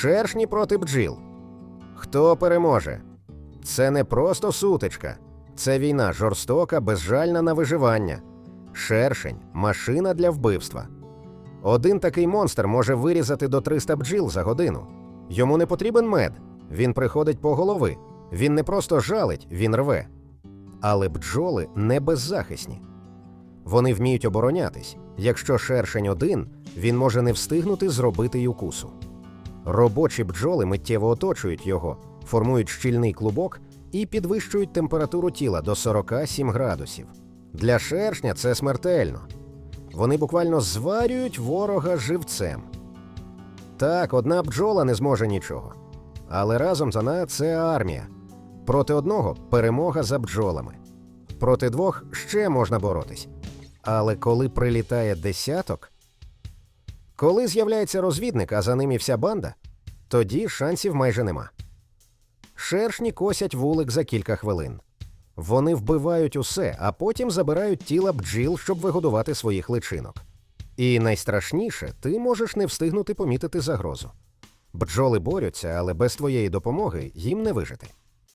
Шершні проти бджіл. Хто переможе? Це не просто сутичка. Це війна жорстока, безжальна на виживання. Шершень машина для вбивства. Один такий монстр може вирізати до 300 бджіл за годину. Йому не потрібен мед. Він приходить по голови. Він не просто жалить, він рве. Але бджоли не беззахисні. Вони вміють оборонятись. Якщо шершень один, він може не встигнути зробити й укусу. Робочі бджоли миттєво оточують його, формують щільний клубок і підвищують температуру тіла до 47 градусів. Для шершня це смертельно. Вони буквально зварюють ворога живцем. Так, одна бджола не зможе нічого. Але разом за це армія. Проти одного перемога за бджолами. Проти двох ще можна боротись. Але коли прилітає десяток, коли з'являється розвідник, а за ним і вся банда, тоді шансів майже нема. Шершні косять вулик за кілька хвилин. Вони вбивають усе, а потім забирають тіла бджіл, щоб вигодувати своїх личинок. І найстрашніше, ти можеш не встигнути помітити загрозу. Бджоли борються, але без твоєї допомоги їм не вижити.